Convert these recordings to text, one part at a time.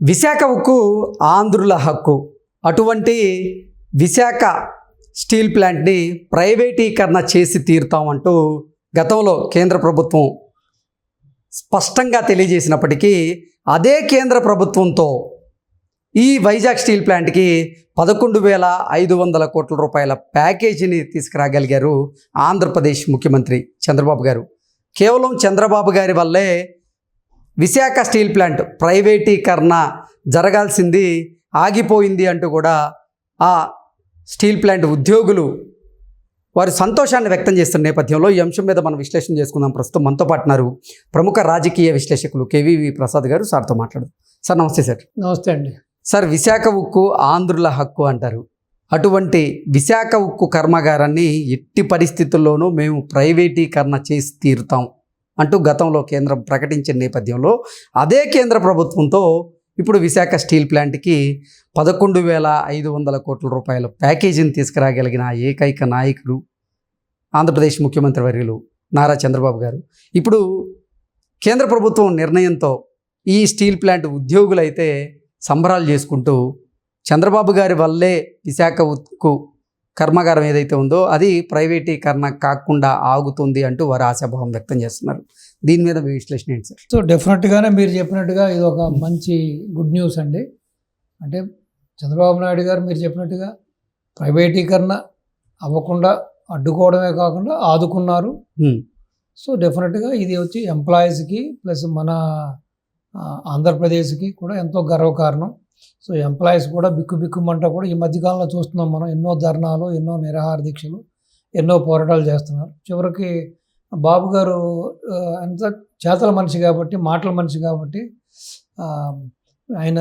విశాఖ ఉక్కు ఆంధ్రుల హక్కు. అటువంటి విశాఖ స్టీల్ ప్లాంట్ని ప్రైవేటీకరణ చేసి తీరుతామంటూ గతంలో కేంద్ర ప్రభుత్వం స్పష్టంగా తెలియజేసినప్పటికీ అదే కేంద్ర ప్రభుత్వంతో ఈ వైజాగ్ స్టీల్ ప్లాంట్కి పదకొండు వేల ఐదు వందల కోట్ల రూపాయల ప్యాకేజీని తీసుకురాగలిగారు ఆంధ్రప్రదేశ్ ముఖ్యమంత్రి చంద్రబాబు గారు. కేవలం చంద్రబాబు గారి వల్లే విశాఖ స్టీల్ ప్లాంట్ ప్రైవేటీకరణ జరగాల్సింది ఆగిపోయింది అంటూ కూడా ఆ స్టీల్ ప్లాంట్ ఉద్యోగులు వారి సంతోషాన్ని వ్యక్తం చేస్తున్న నేపథ్యంలో ఈ అంశం మీద మనం విశ్లేషణ చేసుకుందాం. ప్రస్తుతం మనతో పాటున్నారు ప్రముఖ రాజకీయ విశ్లేషకులు కేవీవి ప్రసాద్ గారు సార్తో మాట్లాడు సార్ నమస్తే సార్. నమస్తే అండి. సార్ విశాఖ ఉక్కు ఆంధ్రుల హక్కు అంటారు. అటువంటి విశాఖ ఉక్కు కర్మాగారాన్ని ఎట్టి పరిస్థితుల్లోనూ మేము ప్రైవేటీకరణ చేసి తీరుతాం. అంటూ గతంలో కేంద్రం ప్రకటించిన నేపథ్యంలో అదే కేంద్ర ప్రభుత్వంతో ఇప్పుడు విశాఖ స్టీల్ ప్లాంట్కి పదకొండు వేల ఐదు వందల కోట్ల రూపాయల ప్యాకేజీని తీసుకురాగలిగిన ఏకైక నాయకుడు ఆంధ్రప్రదేశ్ ముఖ్యమంత్రి వర్యులు నారా చంద్రబాబు గారు. ఇప్పుడు కేంద్ర ప్రభుత్వం నిర్ణయంతో ఈ స్టీల్ ప్లాంట్ ఉద్యోగులైతే సంబరాలు చేసుకుంటూ చంద్రబాబు గారి వల్లే విశాఖకు కర్మాగారం ఏదైతే ఉందో అది ప్రైవేటీకరణ కాకుండా ఆగుతుంది అంటూ వారు ఆశాభావం వ్యక్తం చేస్తున్నారు. దీని మీద మీ విశ్లేషణ ఏంటి సార్? సో డెఫినెట్గానే మీరు చెప్పినట్టుగా ఇది ఒక మంచి గుడ్ న్యూస్ అండి. అంటే చంద్రబాబు నాయుడు గారు మీరు చెప్పినట్టుగా ప్రైవేటీకరణ అవ్వకుండా అడ్డుకోవడమే కాకుండా ఆదుకున్నారు. సో డెఫినెట్గా ఇది వచ్చి ఎంప్లాయీస్కి ప్లస్ మన ఆంధ్రప్రదేశ్కి కూడా ఎంతో గర్వకారణం. సో ఎంప్లాయీస్ కూడా బిక్కు బిక్కుమంట కూడా ఈ మధ్యకాలంలో చూస్తున్నాం మనం ఎన్నో ధర్నాలు ఎన్నో నిరాహార దీక్షలు ఎన్నో పోరాటాలు చేస్తున్నారు. చివరికి బాబు గారు అంత చేతల మనిషి కాబట్టి మాటల మనిషి కాబట్టి ఆయన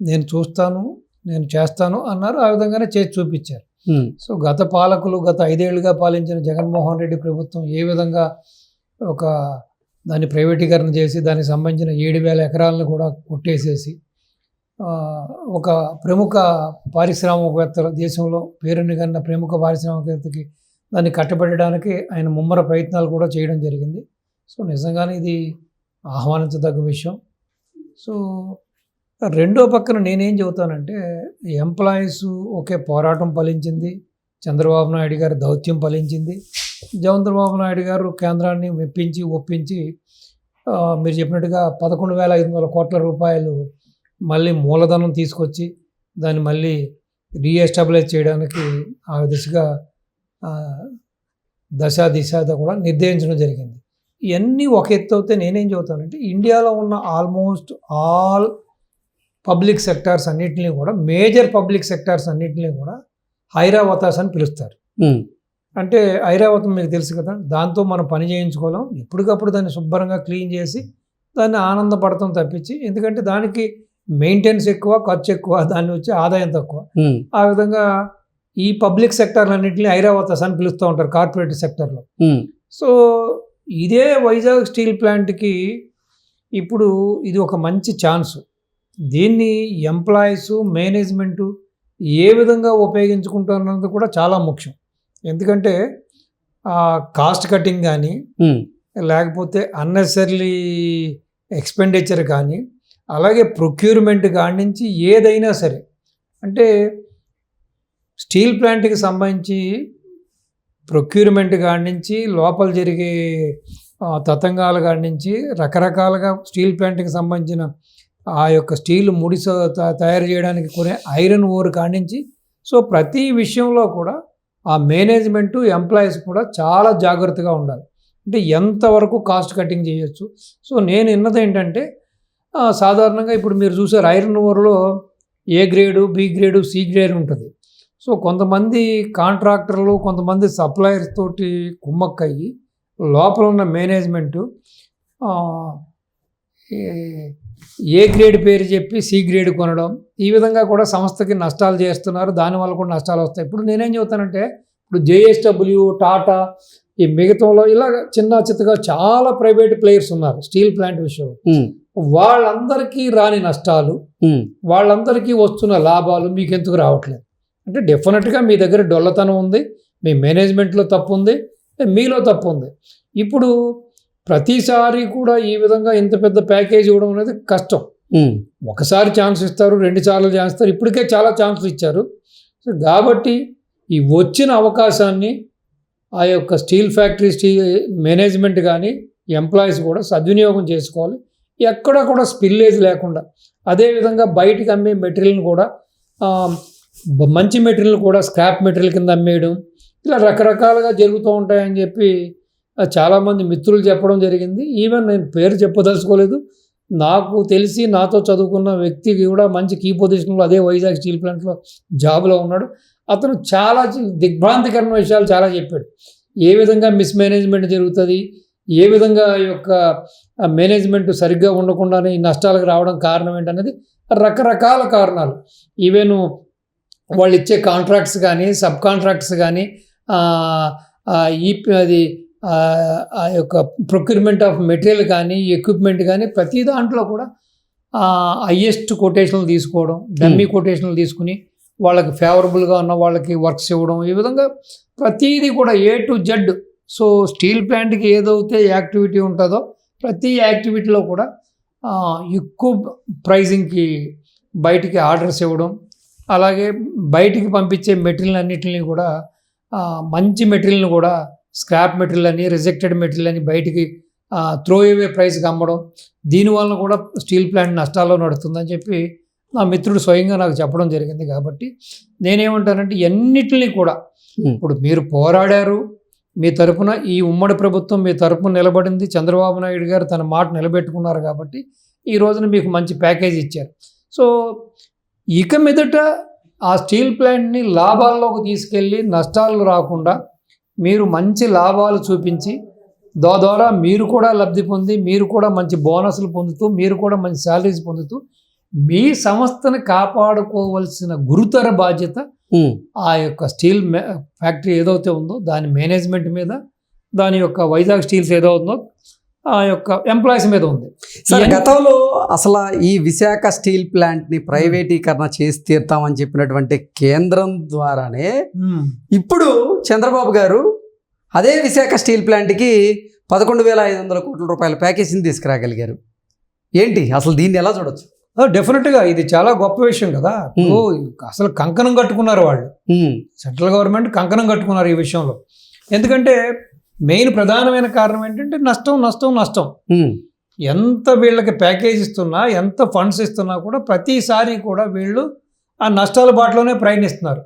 నేను చూస్తాను నేను చేస్తాను అన్నారు. ఆ విధంగానే చేసి చూపించారు. సో గత పాలకులు గత ఐదేళ్ళుగా పాలించిన జగన్మోహన్ రెడ్డి ప్రభుత్వం ఏ విధంగా ఒక దాన్ని ప్రైవేటీకరణ చేసి దానికి సంబంధించిన ఏడు వేల ఎకరాలను కూడా కొట్టేసేసి ఒక ప్రముఖ పారిశ్రామికవేత్తల దేశంలో పేరునిగన్న ప్రముఖ పారిశ్రామికవేత్తకి దాన్ని కట్టబెట్టడానికి ఆయన ముమ్మర ప్రయత్నాలు కూడా చేయడం జరిగింది. సో నిజంగానే ఇది ఆహ్వానించదగ్గ విషయం. సో రెండో పక్కన నేనేం చెబుతానంటే ఎంప్లాయీస్ ఒకే పోరాటం ఫలించింది. చంద్రబాబు నాయుడు గారి దౌత్యం ఫలించింది. చంద్రబాబు నాయుడు గారు కేంద్రాన్ని మెప్పించి ఒప్పించి మీరు చెప్పినట్టుగా పదకొండు వేల ఐదు వందల కోట్ల రూపాయలు మళ్ళీ మూలధనం తీసుకొచ్చి దాన్ని మళ్ళీ రీఎస్టాబ్లిష్ చేయడానికి ఆ దిశగా దశ దిశ కూడా నిర్దేశించడం జరిగింది. ఇవన్నీ ఒక ఎత్తు అయితే నేనేం చెబుతానంటే ఇండియాలో ఉన్న ఆల్మోస్ట్ ఆల్ పబ్లిక్ సెక్టార్స్ అన్నిటిని కూడా మేజర్ పబ్లిక్ సెక్టార్స్ అన్నిటిని కూడా హైరావతాస్ అని పిలుస్తారు. అంటే ఐరావతం మీకు తెలుసు కదా దాంతో మనం పని చేయించుకోలేం. ఎప్పటికప్పుడు దాన్ని శుభ్రంగా క్లీన్ చేసి దాన్ని ఆనందపడతాం తప్పించి ఎందుకంటే దానికి మెయింటెనెన్స్ ఎక్కువ ఖర్చు ఎక్కువ దాన్ని వచ్చి ఆదాయం తక్కువ. ఆ విధంగా ఈ పబ్లిక్ సెక్టార్లన్నింటినీ ఐరావతాస్ అని పిలుస్తూ ఉంటారు కార్పొరేట్ సెక్టర్లో. సో ఇదే వైజాగ్ స్టీల్ ప్లాంట్కి ఇప్పుడు ఇది ఒక మంచి ఛాన్స్ దీన్ని ఎంప్లాయీస్ మేనేజ్మెంటు ఏ విధంగా ఉపయోగించుకుంటున్నది కూడా చాలా ముఖ్యం ఎందుకంటే కాస్ట్ కటింగ్ కానీ. లేకపోతే అన్నెసరీ ఎక్స్పెండిచర్ కానీ అలాగే ప్రొక్యూర్మెంట్ కాడి నుంచి ఏదైనా సరే అంటే స్టీల్ ప్లాంట్కి సంబంధించి ప్రొక్యూర్మెంట్ కాడి నుంచి లోపల జరిగే తతంగాల కాడి నుంచి రకరకాలుగా స్టీల్ ప్లాంట్కి సంబంధించిన ఆ యొక్క స్టీల్ ముడి త- తయారు చేయడానికి కొనే ఐరన్ ఓర్ కాడి నుంచి సో ప్రతి విషయంలో కూడా ఆ మేనేజ్మెంటు ఎంప్లాయీస్ కూడా చాలా జాగ్రత్తగా ఉండాలి. అంటే ఎంతవరకు కాస్ట్ కటింగ్ చేయొచ్చు? సో నేను విన్నది ఏంటంటే సాధారణంగా ఇప్పుడు మీరు చూసారు iron ఓర్లో A grade B grade C grade ఉంటుంది. సో కొంతమంది కాంట్రాక్టర్లు కొంతమంది సప్లయర్స్ తోటి కుమ్మక్కయ్యి లోపల ఉన్న మేనేజ్మెంటు ఏ- గ్రేడ్ పేరు చెప్పి సి గ్రేడ్ కొనడం ఈ విధంగా కూడా సంస్థకి నష్టాలు చేస్తున్నారు. దానివల్ల కూడా నష్టాలు వస్తాయి. ఇప్పుడు నేనేం చెబుతానంటే ఇప్పుడు జేఎస్డబ్ల్యూ టాటా ఈ మిగతాలో ఇలా చిన్న చిత్తగా చాలా ప్రైవేట్ ప్లేయర్స్ ఉన్నారు స్టీల్ ప్లాంట్ విషయంలో. వాళ్ళందరికీ రాని నష్టాలు. వాళ్ళందరికీ వస్తున్న లాభాలు మీకు ఎందుకు రావట్లేదు? అంటే డెఫినెట్గా మీ దగ్గర డొల్లతనం ఉంది మీ మేనేజ్మెంట్లో తప్పు ఉంది మీలో తప్పు ఉంది ఇప్పుడు ప్రతిసారి కూడా ఈ విధంగా ఇంత పెద్ద ప్యాకేజ్ ఇవ్వడం అనేది కష్టం. ఒకసారి ఛాన్స్ ఇస్తారు రెండు సార్లు ఛాన్స్ ఇస్తారు ఇప్పటికే చాలా ఛాన్సులు ఇచ్చారు. సో కాబట్టి ఈ వచ్చిన అవకాశాన్ని ఆ యొక్క స్టీల్ ఫ్యాక్టరీ స్టీల్ మేనేజ్మెంట్ కానీ ఎంప్లాయీస్ కూడా సద్వినియోగం చేసుకోవాలి. ఎక్కడ కూడా స్పిల్లేజ్ లేకుండా అదేవిధంగా బయటికి అమ్మే మెటీరియల్ని కూడా మంచి మెటీరియల్ కూడా స్క్రాప్ మెటీరియల్ కింద అమ్మేయడం ఇలా రకరకాలుగా జరుగుతూ ఉంటాయని చెప్పి చాలామంది మిత్రులు చెప్పడం జరిగింది. ఈవెన్ నేను పేరు చెప్పదలుచుకోలేదు. నాకు తెలిసి నాతో చదువుకున్న వ్యక్తికి కూడా మంచి కీ పొజిషన్లో అదే వైజాగ్ స్టీల్ ప్లాంట్లో జాబ్లో ఉన్నాడు. అతను చాలా దిగ్భ్రాంతికరమైన విషయాలు చాలా చెప్పాడు. ఏ విధంగా మిస్మేనేజ్మెంట్ జరుగుతుంది? ఏ విధంగా యొక్క మేనేజ్మెంట్ సరిగ్గా ఉండకుండానే ఈ నష్టాలకు రావడం కారణం ఏంటనేది రకరకాల కారణాలు. ఈవెన్ వాళ్ళు ఇచ్చే కాంట్రాక్ట్స్ కానీ సబ్ కాంట్రాక్ట్స్ కానీ ఈ అది ఆ, ఆ యొక్క ప్రొక్యూర్మెంట్ ఆఫ్ మెటీరియల్ కానీ ఎక్విప్మెంట్ కానీ ప్రతి దాంట్లో కూడా హయ్యెస్ట్ కొటేషన్లు తీసుకోవడం డమ్మీ కొటేషన్లు తీసుకుని వాళ్ళకి ఫేవరబుల్గా ఉన్న వాళ్ళకి వర్క్స్ ఇవ్వడం ఈ విధంగా ప్రతిదీ కూడా A to Z so steel ప్లాంట్కి ఏదైతే యాక్టివిటీ ఉంటుందో ప్రతి యాక్టివిటీలో కూడా ఎక్కువ ప్రైజింగ్కి బయటికి ఆర్డర్స్ ఇవ్వడం అలాగే బయటికి పంపించే మెటీరియల్ అన్నిటిని కూడా మంచి మెటీరియల్ని కూడా స్క్రాప్ మెటీరియల్ అని రిజెక్టెడ్ మెటీరియల్ అని బయటికి త్రో అవే ప్రైస్కి అమ్మడం దీనివల్ల కూడా స్టీల్ ప్లాంట్ నష్టాల్లో నడుస్తుందని చెప్పి నా మిత్రుడు స్వయంగా నాకు చెప్పడం జరిగింది కాబట్టి నేనేమంటానంటే ఎన్నిటిని కూడా. ఇప్పుడు మీరు పోరాడారు మీ తరపున ఈ ఉమ్మడి ప్రభుత్వం మీ తరపున నిలబడింది. చంద్రబాబు నాయుడు గారు తన మాట నిలబెట్టుకున్నారు కాబట్టి ఈ రోజున మీకు మంచి ప్యాకేజ్ ఇచ్చారు. సో ఇక మీదట ఆ స్టీల్ ప్లాంట్ని లాభాల్లోకి తీసుకెళ్ళి నష్టాలు రాకుండా మీరు మంచి లాభాలు చూపించి దా- ద్వారా మీరు కూడా లబ్ధి పొంది మీరు కూడా మంచి బోనస్లు పొందుతూ మీరు కూడా మంచి శాలరీస్ పొందుతూ మీ సంస్థను కాపాడుకోవలసిన గురుతర బాధ్యత ఆ యొక్క స్టీల్ ఫ్యాక్టరీ ఏదైతే ఉందో దాని మేనేజ్మెంట్ మీద దాని యొక్క వైజాగ్ స్టీల్స్ ఏదో ఉందో ఆ యొక్క ఎంప్లాయీస్ మీద ఉంది. సార్ గతంలో అసలు ఈ విశాఖ స్టీల్ ప్లాంట్ని ప్రైవేటీకరణ చేసి తీరుతామని చెప్పినటువంటి కేంద్రం ద్వారానే ఇప్పుడు చంద్రబాబు గారు అదే విశాఖ స్టీల్ ప్లాంట్కి పదకొండు వేల ఐదు వందల కోట్ల రూపాయల ప్యాకేజీని తీసుకురాగలిగారు. ఏంటి? అసలు దీన్ని ఎలా చూడొచ్చు? డెఫినెట్గా ఇది చాలా గొప్ప విషయం కదా. ఇప్పుడు అసలు కంకణం కట్టుకున్నారు వాళ్ళు. సెంట్రల్ గవర్నమెంట్ కంకణం కట్టుకున్నారు ఈ విషయంలో. ఎందుకంటే మెయిన్ ప్రధానమైన కారణం ఏంటంటే నష్టం నష్టం నష్టం. ఉమ్, ఎంత వీళ్ళకి ప్యాకేజ్ ఇస్తున్నా ఎంత ఫండ్స్ ఇస్తున్నా కూడా ప్రతిసారి కూడా వీళ్ళు ఆ నష్టాల బాటలోనే ప్రయాణిస్తున్నారు.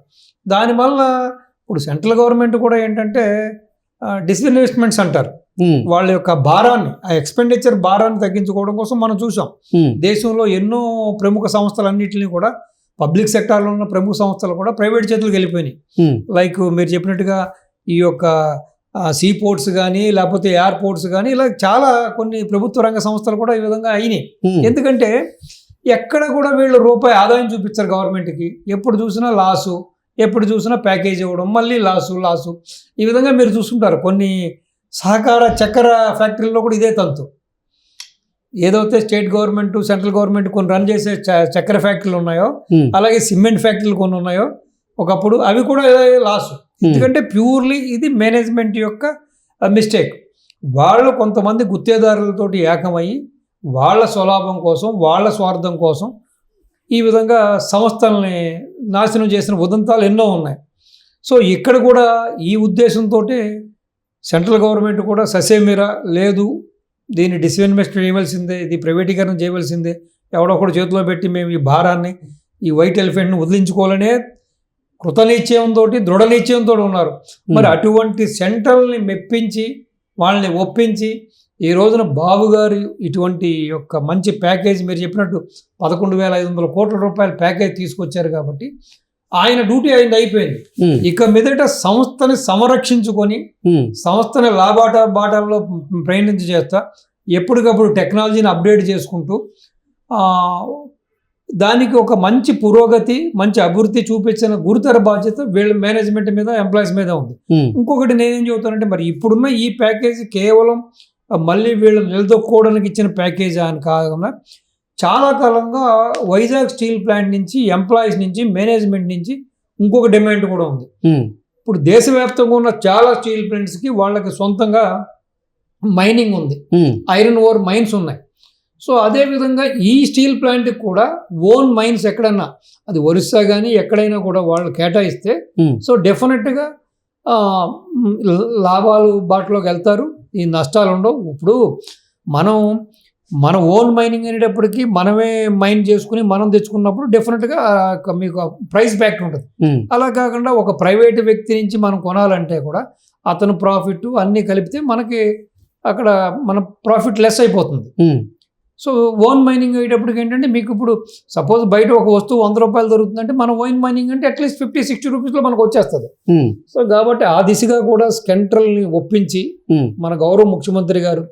దానివల్ల ఇప్పుడు సెంట్రల్ గవర్నమెంట్ కూడా ఏంటంటే డిస్ఇన్వెస్ట్మెంట్స్ అంటారు. వాళ్ళ యొక్క భారాన్ని ఆ ఎక్స్పెండిచర్ భారాన్ని తగ్గించుకోవడం కోసం మనం చూసాం దేశంలో ఎన్నో ప్రముఖ సంస్థలన్నింటినీ కూడా పబ్లిక్ సెక్టార్లో ఉన్న ప్రముఖ సంస్థలు కూడా ప్రైవేట్ చేతులకు వెళ్ళిపోయినాయి. లైక్ మీరు చెప్పినట్టుగా ఈ యొక్క సీ పోర్ట్స్ కానీ లేకపోతే ఎయిర్పోర్ట్స్ కానీ ఇలా చాలా కొన్ని ప్రభుత్వ రంగ సంస్థలు కూడా ఈ విధంగా అయినాయి. ఎందుకంటే ఎక్కడ కూడా వీళ్ళు రూపాయి ఆదాయం చూపించారు గవర్నమెంట్కి ఎప్పుడు చూసినా లాసు ఎప్పుడు చూసినా ప్యాకేజ్ ఇవ్వడం మళ్ళీ లాసు లాసు ఈ విధంగా మీరు చూస్తుంటారు. కొన్ని సహకార చక్కెర ఫ్యాక్టరీలో కూడా ఇదే తంతు ఏదైతే స్టేట్ గవర్నమెంట్ సెంట్రల్ గవర్నమెంట్ కొన్ని రన్ చేసే చ- చక్కెర ఫ్యాక్టరీలు ఉన్నాయో అలాగే సిమెంట్ ఫ్యాక్టరీలు కొన్ని ఉన్నాయో ఒకప్పుడు అవి కూడా లాసు ఎందుకంటే ప్యూర్లీ ఇది మేనేజ్మెంట్ యొక్క మిస్టేక్. వాళ్ళు కొంతమంది గుత్తేదారులతోటి ఏకమయ్యి వాళ్ళ స్వలాభం కోసం వాళ్ళ స్వార్థం కోసం ఈ విధంగా సంస్థల్ని నాశనం చేసిన ఉదంతాలు ఎన్నో ఉన్నాయి. సో ఇక్కడ కూడా ఈ ఉద్దేశంతో సెంట్రల్ గవర్నమెంట్ కూడా ససేమిరా లేదు. దీన్ని డిస్ఇన్వెస్ట్ చేయవలసిందే ఇది ప్రైవేటీకరణ చేయవలసిందే. ఎవడొకడు చేతిలో పెట్టి మేము ఈ భారాన్ని ఈ వైట్ ఎలిఫెంట్ని వదిలించుకోవాలనే కృతనిశ్చయంతో దృఢ నిశ్చయంతో ఉన్నారు. మరి అటువంటి సెంట్రల్ని మెప్పించి వాళ్ళని ఒప్పించి ఈ రోజున బాబు గారు ఇటువంటి యొక్క మంచి ప్యాకేజ్ మీరు చెప్పినట్టు పదకొండు వేల ఐదు వందల కోట్ల రూపాయల ప్యాకేజ్ తీసుకొచ్చారు కాబట్టి ఆయన డ్యూటీ ఆయన అయిపోయింది. ఇక మీదట సంస్థని సంరక్షించుకొని సంస్థని లాబాట బాటల్లో ప్రయాణించి చేస్తా ఎప్పటికప్పుడు టెక్నాలజీని అప్డేట్ చేసుకుంటూ దానికి ఒక మంచి పురోగతి మంచి అభివృద్ధి చూపించిన గురుతర బాధ్యత వీళ్ళ మేనేజ్మెంట్ మీద ఎంప్లాయీస్ మీద ఉంది. ఇంకొకటి నేనేం చెబుతానంటే మరి ఇప్పుడున్న ఈ ప్యాకేజీ కేవలం మళ్ళీ వీళ్ళు నిలదొక్కోవడానికి ఇచ్చిన ప్యాకేజ్ అని కాకుండా చాలా కాలంగా వైజాగ్ స్టీల్ ప్లాంట్ నుంచి ఎంప్లాయీస్ నుంచి మేనేజ్మెంట్ నుంచి ఇంకొక డిమాండ్ కూడా ఉంది. ఇప్పుడు దేశవ్యాప్తంగా ఉన్న చాలా స్టీల్ ప్లాంట్స్కి వాళ్ళకి సొంతంగా మైనింగ్ ఉంది. ఐరన్ ఓర్ మైన్స్ ఉన్నాయి. సో అదేవిధంగా ఈ స్టీల్ ప్లాంట్కి కూడా ఓన్ మైన్స్ ఎక్కడన్నా అది ఒరిస్సా కానీ ఎక్కడైనా కూడా వాళ్ళు కేటాయిస్తే సో డెఫినెట్గా లాభాలు బాటలోకి వెళ్తారు. ఈ నష్టాలు ఉండవు. ఇప్పుడు మనం మన ఓన్ మైనింగ్ అనేటప్పటికీ మనమే మైన్ చేసుకుని మనం తెచ్చుకున్నప్పుడు డెఫినెట్గా మీకు ప్రైస్ బ్యాక్ ఉంటుంది. ఉమ్, అలా కాకుండా ఒక ప్రైవేట్ వ్యక్తి నుంచి మనం కొనాలంటే కూడా అతను ప్రాఫిట్ అన్నీ కలిపితే మనకి అక్కడ మన ప్రాఫిట్ లెస్ అయిపోతుంది. సో ఓన్ మైనింగ్ అయ్యేటప్పటికి ఏంటంటే మీకు ఇప్పుడు సపోజ్ బయట ఒక వస్తువు వంద రూపాయలు దొరుకుతుందంటే మన ఓన్ మైనింగ్ అంటే అట్లీస్ట్ ఫిఫ్టీ సిక్స్టీ రూపీస్లో మనకు వచ్చేస్తుంది. సో కాబట్టి ఆ దిశగా కూడా సెంట్రల్ని ఒప్పించి ఉమ్, మన గౌరవ ముఖ్యమంత్రి గారు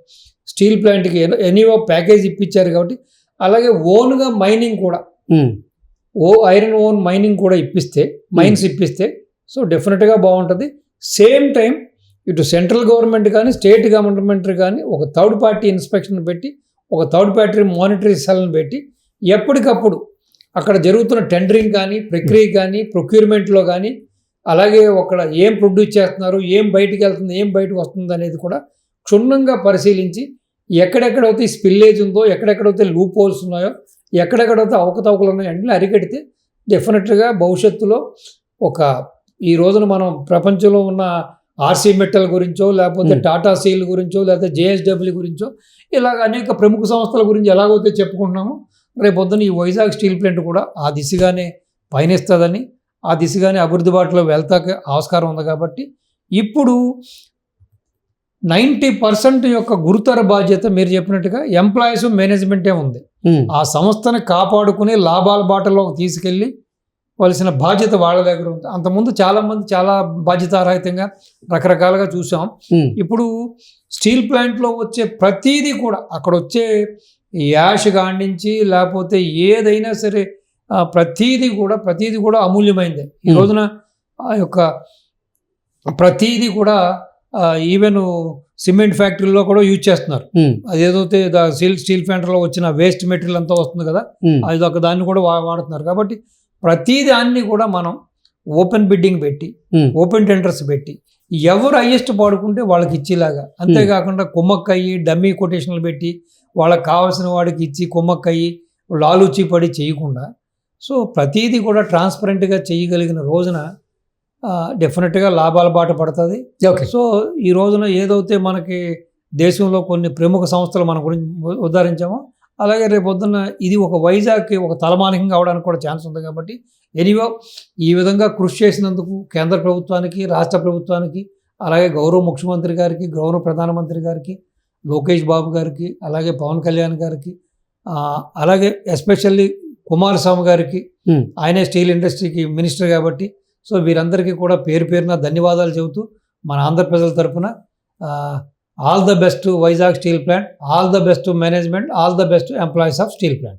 స్టీల్ ప్లాంట్కి ఎనీవో ప్యాకేజ్ ఇప్పించారు కాబట్టి అలాగే ఓన్గా మైనింగ్ కూడా. ఓ ఐరన్ ఓన్ మైనింగ్ కూడా ఇప్పిస్తే మైన్స్ ఇప్పిస్తే సో డెఫినెట్గా బాగుంటుంది. సేమ్ టైం ఇటు సెంట్రల్ గవర్నమెంట్ కానీ స్టేట్ గవర్నమెంట్ కానీ ఒక థర్డ్ పార్టీ ఇన్స్పెక్షన్ పెట్టి ఒక థర్డ్ పార్టీ మానిటరీ సెల్ని పెట్టి ఎప్పటికప్పుడు అక్కడ జరుగుతున్న టెండరింగ్ కానీ ప్రక్రియ కానీ ప్రొక్యూర్మెంట్లో కానీ అలాగే అక్కడ ఏం ప్రొడ్యూస్ చేస్తున్నారు ఏం బయటికి వెళ్తుంది ఏం బయటకు వస్తుంది అనేది కూడా క్షుణ్ణంగా పరిశీలించి ఎక్కడెక్కడైతే స్పిల్లేజ్ ఉందో ఎక్కడెక్కడైతే లూప్ హోల్స్ ఉన్నాయో ఎక్కడెక్కడైతే అవకతవకలు ఉన్నాయో అన్నీ అరికడితే డెఫినెట్గా భవిష్యత్తులో ఒక ఈ రోజున మనం ప్రపంచంలో ఉన్న ఆర్సీ మెటల్ గురించో లేకపోతే Hmm. టాటా స్టీల్ గురించో లేకపోతే జేఎస్డబ్ల్యూ గురించో ఇలాగ అనేక ప్రముఖ సంస్థల గురించి ఎలాగైతే చెప్పుకుంటున్నామో రేపొద్దున ఈ వైజాగ్ స్టీల్ ప్లాంట్ కూడా ఆ దిశగానే పయనిస్తుందని ఆ దిశగానే అభివృద్ధి బాటలో వెళ్తాక ఆస్కారం ఉంది కాబట్టి ఇప్పుడు నైంటీ పర్సెంట్ యొక్క గురుతర బాధ్యత మీరు చెప్పినట్టుగా ఎంప్లాయీస్ మేనేజ్మెంటే ఉంది. ఆ సంస్థను కాపాడుకుని లాభాల బాటలోకి తీసుకెళ్ళి వలసిన బాధ్యత వాళ్ళ దగ్గర ఉంది. అంతకుముందు చాలామంది చాలా బాధ్యతారహితంగా రకరకాలుగా చూసాం. ఇప్పుడు స్టీల్ ప్లాంట్లో వచ్చే ప్రతీది కూడా అక్కడ వచ్చే యాష్ కాడించి లేకపోతే ఏదైనా సరే ప్రతీది కూడా ప్రతీది కూడా అమూల్యమైందే. ఈ. రోజున ఆ యొక్క ప్రతీది కూడా ఈవెన్ సిమెంట్ ఫ్యాక్టరీలో కూడా యూజ్ చేస్తున్నారు. అదేదైతే స్టీల్ స్టీల్ ప్లాంట్లో వచ్చిన వేస్ట్ మెటీరియల్ అంతా వస్తుంది కదా అది ఒక దాన్ని కూడా వాడుతున్నారు. కాబట్టి ప్రతి దాన్ని కూడా మనం ఓపెన్ బిడ్డింగ్ పెట్టి ఓపెన్ టెండర్స్ పెట్టి ఎవరు హైయెస్ట్ పాడుకుంటే వాళ్ళకి ఇచ్చేలాగా. అంతేకాకుండా కుమ్మక్కయ్యి డమ్మీ కొటేషన్లు పెట్టి వాళ్ళకి కావాల్సిన వాడికి ఇచ్చి కుమ్మక్కయ్యి లాలూచి పడి చేయకుండా సో ప్రతీది కూడా ట్రాన్స్పరెంట్గా చేయగలిగిన రోజున డెఫినెట్గా లాభాల బాట పడుతుంది ఓకే సో ఈ రోజున ఏదైతే మనకి దేశంలో కొన్ని ప్రముఖ సంస్థలు మన గురించి ఉద్ధరించామో అలాగే రేపు పొద్దున్న ఇది ఒక వైజాగ్కి ఒక తలమానికంగా అవడానికి కూడా ఛాన్స్ ఉంది కాబట్టి ఎనీవో ఈ విధంగా కృషి చేసినందుకు కేంద్ర ప్రభుత్వానికి రాష్ట్ర ప్రభుత్వానికి అలాగే గౌరవ ముఖ్యమంత్రి గారికి గౌరవ ప్రధానమంత్రి గారికి లోకేష్ బాబు గారికి అలాగే పవన్ కళ్యాణ్ గారికి అలాగే ఎస్పెషల్లీ కుమారస్వామి గారికి Hmm. ఆయనే స్టీల్ ఇండస్ట్రీకి మినిస్టర్ కాబట్టి సో వీరందరికీ కూడా పేరు పేరున ధన్యవాదాలు చెబుతూ మన ఆంధ్ర ప్రజల తరపున all the best Vizag steel plant all the best management all the best employees of steel plant.